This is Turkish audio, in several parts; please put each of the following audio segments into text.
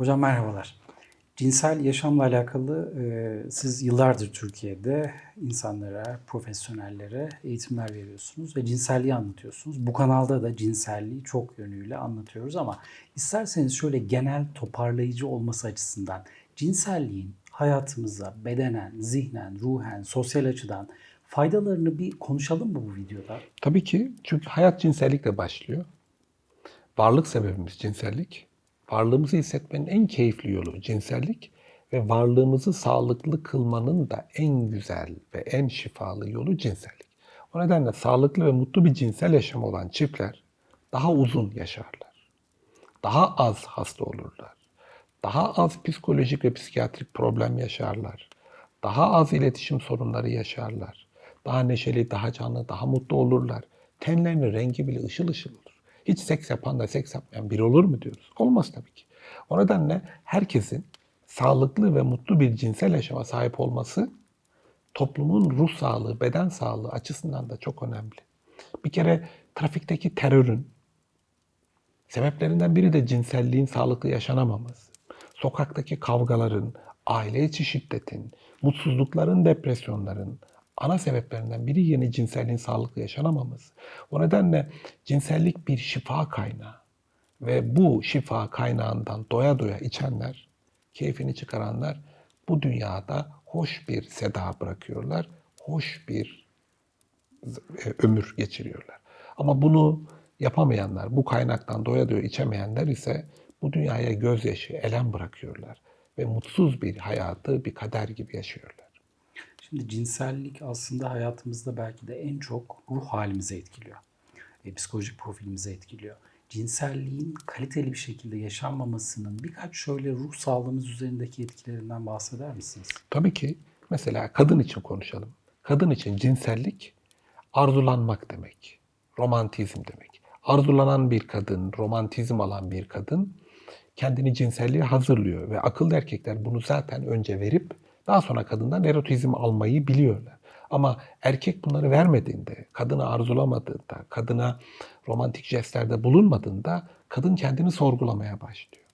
Hocam merhabalar. Cinsel yaşamla alakalı e, siz yıllardır Türkiye'de insanlara, profesyonellere eğitimler veriyorsunuz ve cinselliği anlatıyorsunuz. Bu kanalda da cinselliği çok yönüyle anlatıyoruz ama isterseniz şöyle genel toparlayıcı olması açısından cinselliğin hayatımıza bedenen, zihnen, ruhen, sosyal açıdan faydalarını bir konuşalım mı bu videoda? Tabii ki çünkü hayat cinsellikle başlıyor. Varlık sebebimiz cinsellik. Varlığımızı hissetmenin en keyifli yolu cinsellik ve varlığımızı sağlıklı kılmanın da en güzel ve en şifalı yolu cinsellik. O nedenle sağlıklı ve mutlu bir cinsel yaşam olan çiftler daha uzun yaşarlar. Daha az hasta olurlar. Daha az psikolojik ve psikiyatrik problem yaşarlar. Daha az iletişim sorunları yaşarlar. Daha neşeli, daha canlı, daha mutlu olurlar. Tenlerinin rengi bile ışıl ışıl. Hiç seks yapan da seks yapmayan biri olur mu diyoruz? Olmaz tabii ki. O nedenle herkesin sağlıklı ve mutlu bir cinsel yaşama sahip olması toplumun ruh sağlığı, beden sağlığı açısından da çok önemli. Bir kere trafikteki terörün sebeplerinden biri de cinselliğin sağlıklı yaşanamaması. Sokaktaki kavgaların, aile içi şiddetin, mutsuzlukların, depresyonların ana sebeplerinden biri yeni cinselliğin sağlıklı yaşanamaması. O nedenle cinsellik bir şifa kaynağı ve bu şifa kaynağından doya doya içenler, keyfini çıkaranlar bu dünyada hoş bir seda bırakıyorlar, hoş bir e, ömür geçiriyorlar. Ama bunu yapamayanlar, bu kaynaktan doya doya içemeyenler ise bu dünyaya gözyaşı, elem bırakıyorlar ve mutsuz bir hayatı bir kader gibi yaşıyorlar. Şimdi cinsellik aslında hayatımızda belki de en çok ruh halimizi etkiliyor. E, psikolojik profilimizi etkiliyor. Cinselliğin kaliteli bir şekilde yaşanmamasının birkaç şöyle ruh sağlığımız üzerindeki etkilerinden bahseder misiniz? Tabii ki mesela kadın için konuşalım. Kadın için cinsellik arzulanmak demek. Romantizm demek. Arzulanan bir kadın, romantizm alan bir kadın kendini cinselliğe hazırlıyor ve akıllı erkekler bunu zaten önce verip daha sonra kadından erotizm almayı biliyorlar. Ama erkek bunları vermediğinde, kadını arzulamadığında, kadına romantik jestlerde bulunmadığında kadın kendini sorgulamaya başlıyor.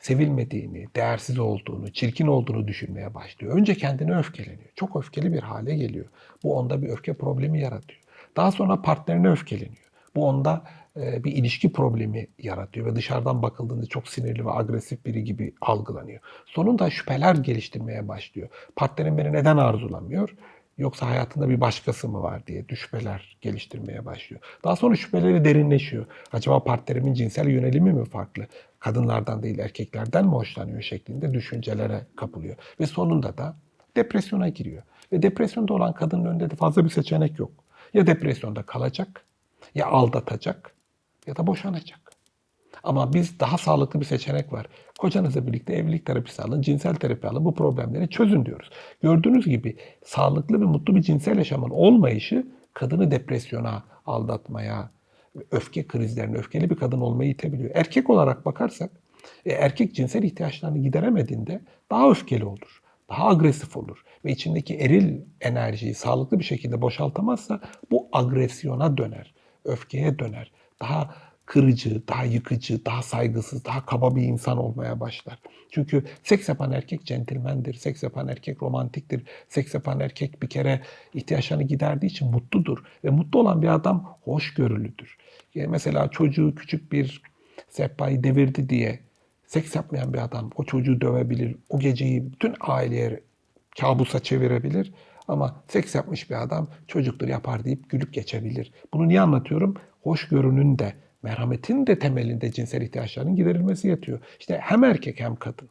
Sevilmediğini, değersiz olduğunu, çirkin olduğunu düşünmeye başlıyor. Önce kendine öfkeleniyor. Çok öfkeli bir hale geliyor. Bu onda bir öfke problemi yaratıyor. Daha sonra partnerine öfkeleniyor. Bu onda bir ilişki problemi yaratıyor ve dışarıdan bakıldığında çok sinirli ve agresif biri gibi algılanıyor. Sonunda şüpheler geliştirmeye başlıyor. Partnerim beni neden arzulamıyor? Yoksa hayatında bir başkası mı var diye şüpheler geliştirmeye başlıyor. Daha sonra şüpheleri derinleşiyor. Acaba partnerimin cinsel yönelimi mi farklı? Kadınlardan değil erkeklerden mi hoşlanıyor şeklinde düşüncelere kapılıyor. Ve sonunda da depresyona giriyor. Ve depresyonda olan kadının önünde de fazla bir seçenek yok. Ya depresyonda kalacak, ya aldatacak, ya da boşanacak. Ama biz daha sağlıklı bir seçenek var. Kocanızla birlikte evlilik terapisi alın, cinsel terapi alın, bu problemleri çözün diyoruz. Gördüğünüz gibi sağlıklı ve mutlu bir cinsel yaşamın olmayışı kadını depresyona, aldatmaya, öfke krizlerine, öfkeli bir kadın olmayı itebiliyor. Erkek olarak bakarsak, e, erkek cinsel ihtiyaçlarını gideremediğinde daha öfkeli olur, daha agresif olur ve içindeki eril enerjiyi sağlıklı bir şekilde boşaltamazsa bu agresyona döner, öfkeye döner. Daha kırıcı, daha yıkıcı, daha saygısız, daha kaba bir insan olmaya başlar. Çünkü seks yapan erkek centilmendir, seks yapan erkek romantiktir, seks yapan erkek bir kere ihtiyaçlarını giderdiği için mutludur. Ve mutlu olan bir adam hoşgörülüdür. Yani mesela çocuğu küçük bir sehpayı devirdi diye seks yapmayan bir adam o çocuğu dövebilir, o geceyi bütün aileye kabusa çevirebilir. Ama seks yapmış bir adam çocuktur yapar deyip gülüp geçebilir. Bunu niye anlatıyorum? Hoşgörünün de merhametin de temelinde cinsel ihtiyaçlarının giderilmesi yatıyor. İşte hem erkek hem kadın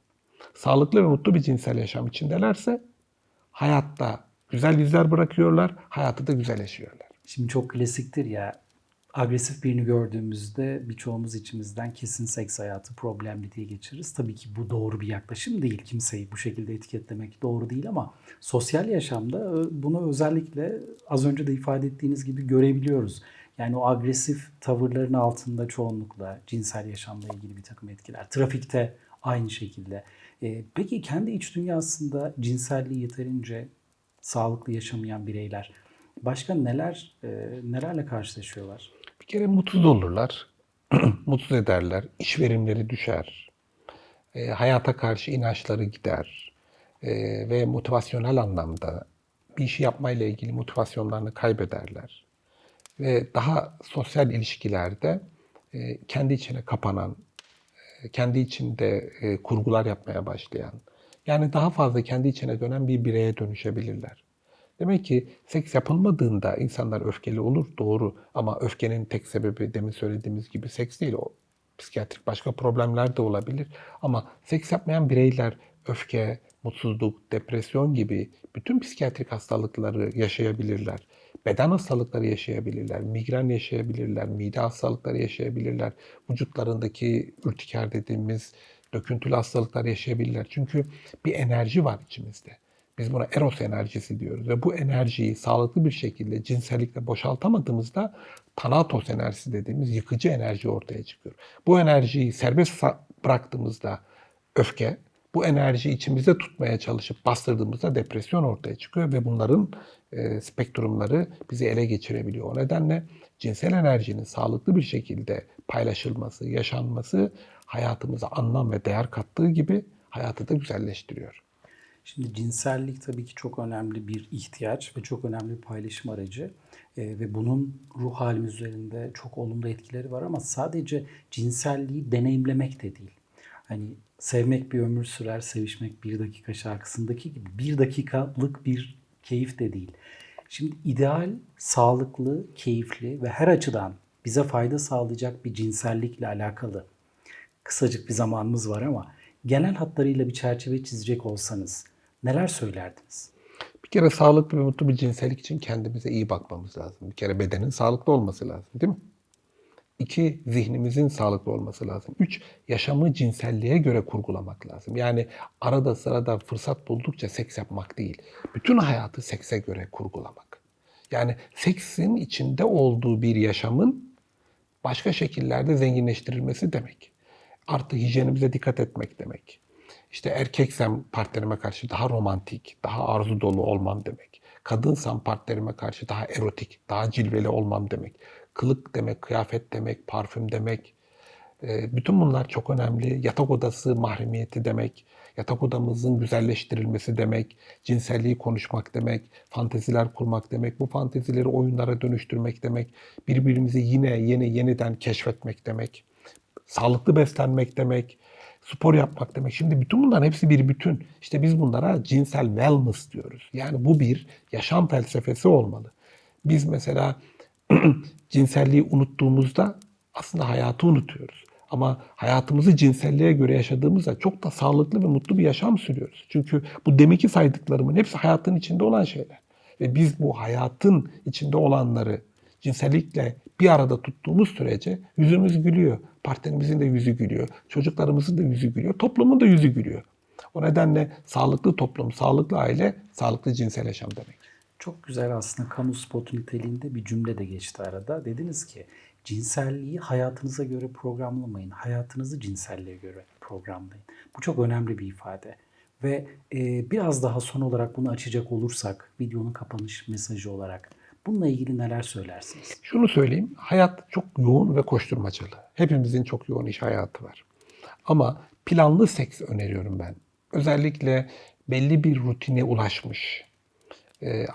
sağlıklı ve mutlu bir cinsel yaşam içindelerse hayatta güzel izler bırakıyorlar, hayatı da güzel yaşıyorlar. Şimdi çok klasiktir ya agresif birini gördüğümüzde birçoğumuz içimizden kesin seks hayatı problemli diye geçiririz. Tabii ki bu doğru bir yaklaşım değil. Kimseyi bu şekilde etiketlemek doğru değil ama sosyal yaşamda bunu özellikle az önce de ifade ettiğiniz gibi görebiliyoruz. Yani o agresif tavırların altında çoğunlukla cinsel yaşamla ilgili bir takım etkiler. Trafikte aynı şekilde. Ee, peki kendi iç dünyasında cinselliği yeterince sağlıklı yaşamayan bireyler başka neler e, nelerle karşılaşıyorlar? Bir kere mutsuz olurlar, mutsuz ederler, iş verimleri düşer, e, hayata karşı inançları gider e, ve motivasyonel anlamda bir işi yapmayla ilgili motivasyonlarını kaybederler. Ve daha sosyal ilişkilerde e, kendi içine kapanan, e, kendi içinde e, kurgular yapmaya başlayan, yani daha fazla kendi içine dönen bir bireye dönüşebilirler. Demek ki seks yapılmadığında insanlar öfkeli olur doğru ama öfkenin tek sebebi demin söylediğimiz gibi seks değil o psikiyatrik başka problemler de olabilir ama seks yapmayan bireyler öfke, mutsuzluk, depresyon gibi bütün psikiyatrik hastalıkları yaşayabilirler. Beden hastalıkları yaşayabilirler, migren yaşayabilirler, mide hastalıkları yaşayabilirler, vücutlarındaki ürtiker dediğimiz döküntülü hastalıklar yaşayabilirler. Çünkü bir enerji var içimizde. Biz buna eros enerjisi diyoruz ve bu enerjiyi sağlıklı bir şekilde cinsellikle boşaltamadığımızda tanatos enerjisi dediğimiz yıkıcı enerji ortaya çıkıyor. Bu enerjiyi serbest bıraktığımızda öfke, bu enerjiyi içimizde tutmaya çalışıp bastırdığımızda depresyon ortaya çıkıyor ve bunların e, spektrumları bizi ele geçirebiliyor. O nedenle cinsel enerjinin sağlıklı bir şekilde paylaşılması, yaşanması hayatımıza anlam ve değer kattığı gibi hayatı da güzelleştiriyor. Şimdi cinsellik tabii ki çok önemli bir ihtiyaç ve çok önemli bir paylaşım aracı. Ee, ve bunun ruh halimiz üzerinde çok olumlu etkileri var ama sadece cinselliği deneyimlemek de değil. Hani sevmek bir ömür sürer, sevişmek bir dakika şarkısındaki gibi bir dakikalık bir keyif de değil. Şimdi ideal, sağlıklı, keyifli ve her açıdan bize fayda sağlayacak bir cinsellikle alakalı kısacık bir zamanımız var ama genel hatlarıyla bir çerçeve çizecek olsanız neler söylerdiniz? Bir kere sağlıklı ve mutlu bir cinsellik için kendimize iyi bakmamız lazım. Bir kere bedenin sağlıklı olması lazım değil mi? İki, zihnimizin sağlıklı olması lazım. Üç, yaşamı cinselliğe göre kurgulamak lazım. Yani arada sırada fırsat buldukça seks yapmak değil. Bütün hayatı sekse göre kurgulamak. Yani seksin içinde olduğu bir yaşamın başka şekillerde zenginleştirilmesi demek. Artı hijyenimize dikkat etmek demek. İşte erkeksem partnerime karşı daha romantik, daha arzu dolu olmam demek. Kadınsam partnerime karşı daha erotik, daha cilveli olmam demek. Kılık demek, kıyafet demek, parfüm demek. Ee, Bütün bunlar çok önemli. Yatak odası mahremiyeti demek, yatak odamızın güzelleştirilmesi demek, cinselliği konuşmak demek, fanteziler kurmak demek, bu fantezileri oyunlara dönüştürmek demek, birbirimizi yine yeni yeniden keşfetmek demek, sağlıklı beslenmek demek, spor yapmak demek. Şimdi bütün bunların hepsi bir bütün. İşte biz bunlara cinsel wellness diyoruz. Yani bu bir yaşam felsefesi olmalı. Biz mesela cinselliği unuttuğumuzda aslında hayatı unutuyoruz. Ama hayatımızı cinselliğe göre yaşadığımızda çok da sağlıklı ve mutlu bir yaşam sürüyoruz. Çünkü bu deminki saydıklarımın hepsi hayatın içinde olan şeyler. Ve biz bu hayatın içinde olanları cinsellikle bir arada tuttuğumuz sürece yüzümüz gülüyor. Partnerimizin de yüzü gülüyor. Çocuklarımızın da yüzü gülüyor. Toplumun da yüzü gülüyor. O nedenle sağlıklı toplum, sağlıklı aile, sağlıklı cinsel yaşam demek. Çok güzel aslında kamu spotu niteliğinde bir cümle de geçti arada. Dediniz ki cinselliği hayatınıza göre programlamayın. Hayatınızı cinselliğe göre programlayın. Bu çok önemli bir ifade. Ve e, biraz daha son olarak bunu açacak olursak videonun kapanış mesajı olarak bununla ilgili neler söylersiniz? Şunu söyleyeyim, hayat çok yoğun ve koşturmacalı. Hepimizin çok yoğun iş hayatı var. Ama planlı seks öneriyorum ben. Özellikle belli bir rutine ulaşmış,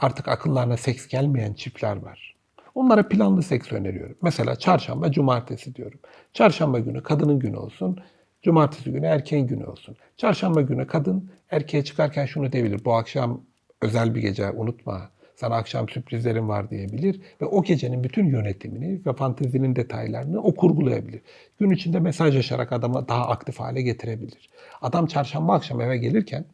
artık akıllarına seks gelmeyen çiftler var. Onlara planlı seks öneriyorum. Mesela çarşamba, cumartesi diyorum. Çarşamba günü kadının günü olsun, cumartesi günü erkeğin günü olsun. Çarşamba günü kadın erkeğe çıkarken şunu diyebilir. Bu akşam özel bir gece unutma. Sana akşam sürprizlerim var diyebilir ve o gecenin bütün yönetimini ve fantezinin detaylarını o kurgulayabilir. Gün içinde mesajlaşarak adamı daha aktif hale getirebilir. Adam çarşamba akşam eve gelirken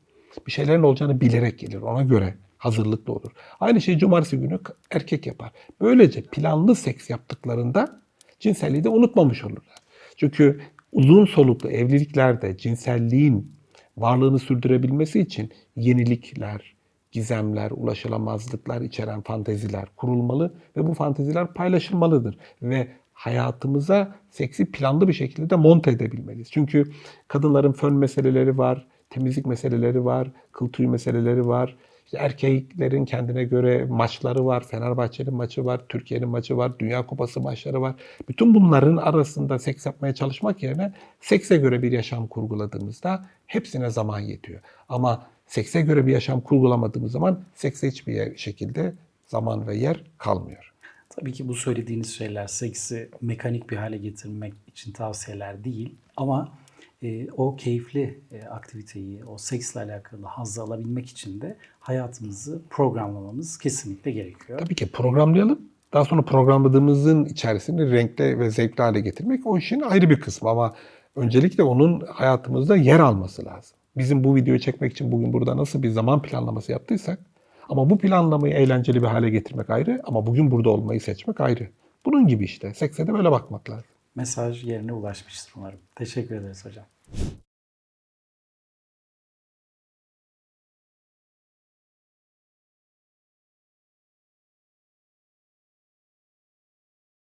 bir şeylerin olacağını bilerek gelir. Ona göre hazırlıklı olur. Aynı şeyi cumartesi günü erkek yapar. Böylece planlı seks yaptıklarında cinselliği de unutmamış olurlar. Çünkü uzun soluklu evliliklerde cinselliğin varlığını sürdürebilmesi için yenilikler, gizemler, ulaşılamazlıklar içeren fanteziler kurulmalı ve bu fanteziler paylaşılmalıdır. Ve hayatımıza seksi planlı bir şekilde de monte edebilmeliyiz. Çünkü kadınların fön meseleleri var, temizlik meseleleri var, kıl tüyü meseleleri var. İşte erkeklerin kendine göre maçları var. Fenerbahçe'nin maçı var, Türkiye'nin maçı var, Dünya Kupası maçları var. Bütün bunların arasında seks yapmaya çalışmak yerine sekse göre bir yaşam kurguladığımızda hepsine zaman yetiyor. Ama sekse göre bir yaşam kurgulamadığımız zaman sekse hiçbir şekilde zaman ve yer kalmıyor. Tabii ki bu söylediğiniz şeyler seksi mekanik bir hale getirmek için tavsiyeler değil ama e, o keyifli e, aktiviteyi, o seksle alakalı hazzı alabilmek için de hayatımızı programlamamız kesinlikle gerekiyor. Tabii ki programlayalım. Daha sonra programladığımızın içerisini renkli ve zevkli hale getirmek o işin ayrı bir kısmı ama öncelikle onun hayatımızda yer alması lazım. Bizim bu videoyu çekmek için bugün burada nasıl bir zaman planlaması yaptıysak ama bu planlamayı eğlenceli bir hale getirmek ayrı ama bugün burada olmayı seçmek ayrı. Bunun gibi işte. Sekse de böyle bakmak lazım. Mesaj yerine ulaşmıştır umarım. Teşekkür ederiz hocam.